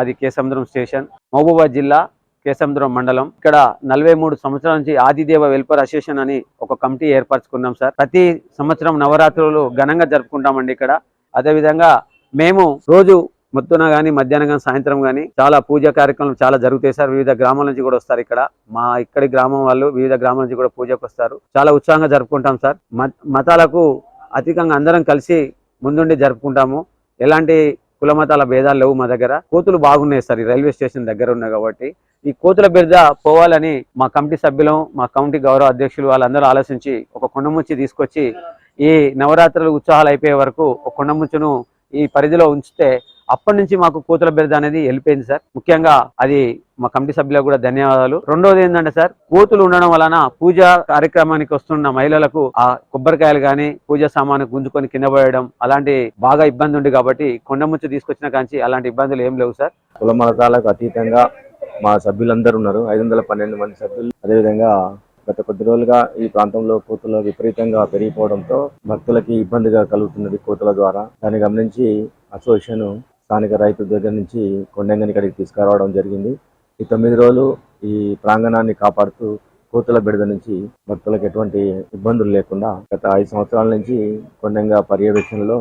మాది కేసముద్రం స్టేషన్ మహబూబాద్ జిల్లా కేసముద్రం మండలం. ఇక్కడ నలభై మూడు సంవత్సరాల నుంచి ఆదిదేవ వెల్ఫేర్ అసోసియేషన్ అని ఒక కమిటీ ఏర్పరచుకున్నాం సార్. ప్రతి సంవత్సరం నవరాత్రులు ఘనంగా జరుపుకుంటామండి ఇక్కడ. అదేవిధంగా మేము రోజు మొత్తున కానీ మధ్యాహ్నం కానీ సాయంత్రం కానీ చాలా పూజా కార్యక్రమాలు చాలా జరుగుతాయి సార్. వివిధ గ్రామాల నుంచి కూడా వస్తారు ఇక్కడ. మా ఇక్కడి గ్రామం వాళ్ళు వివిధ గ్రామాల నుంచి కూడా పూజకు వస్తారు. చాలా ఉత్సాహంగా జరుపుకుంటాం సార్. మత- మతాలకు అధికంగా అందరం కలిసి ముందుండి జరుపుకుంటాము. ఎలాంటి కుల మతాల భేదాలు లేవు మా దగ్గర. కోతులు బాగున్నాయి సార్ ఈ రైల్వే స్టేషన్ దగ్గర ఉన్నాయి కాబట్టి. ఈ కోతుల బిర్ద పోవాలని మా కమిటీ సభ్యులు మా కమిటీ గౌరవ అధ్యక్షులు వాళ్ళందరూ ఆలోచించి ఒక కొండముచ్చి తీసుకొచ్చి ఈ నవరాత్రులు ఉత్సాహాలు అయిపోయే వరకు ఒక కొండముచ్చును ఈ పరిధిలో ఉంచితే అప్పటి నుంచి మాకు కోతుల బిరద అనేది వెళ్ళిపోయింది సార్. ముఖ్యంగా అది మా కమిటీ సభ్యులకు కూడా ధన్యవాదాలు. రెండోది ఏంటంటే సార్ కోతులు ఉండడం వలన పూజా కార్యక్రమానికి వస్తున్న మహిళలకు ఆ కొబ్బరికాయలు కానీ పూజ సామాను గుంజుకొని కింద పడేయడం అలాంటి బాగా ఇబ్బంది ఉంది కాబట్టి కొండముచ్చు తీసుకొచ్చిన కాంచి అలాంటి ఇబ్బందులు ఏం లేవు సార్. కుల మతాలకు అతీతంగా మా సభ్యులందరూ ఉన్నారు. ఐదు వందల పన్నెండు మంది సభ్యులు. అదేవిధంగా గత కొద్ది రోజులుగా ఈ ప్రాంతంలో కోతులు విపరీతంగా పెరిగిపోవడంతో భక్తులకి ఇబ్బందిగా కలుగుతున్నది కోతుల ద్వారా. దాన్ని గమనించి అసోసియేషన్ స్థానిక రైతుల దగ్గర నుంచి కొండంగని ఇక్కడికి తీసుకురావడం జరిగింది. ఈ తొమ్మిది రోజులు ఈ ప్రాంగణాన్ని కాపాడుతూ కోతుల బిడద నుంచి భక్తులకు ఎటువంటి ఇబ్బందులు లేకుండా గత ఐదు సంవత్సరాల నుంచి కొండంగా పర్యవేక్షణలో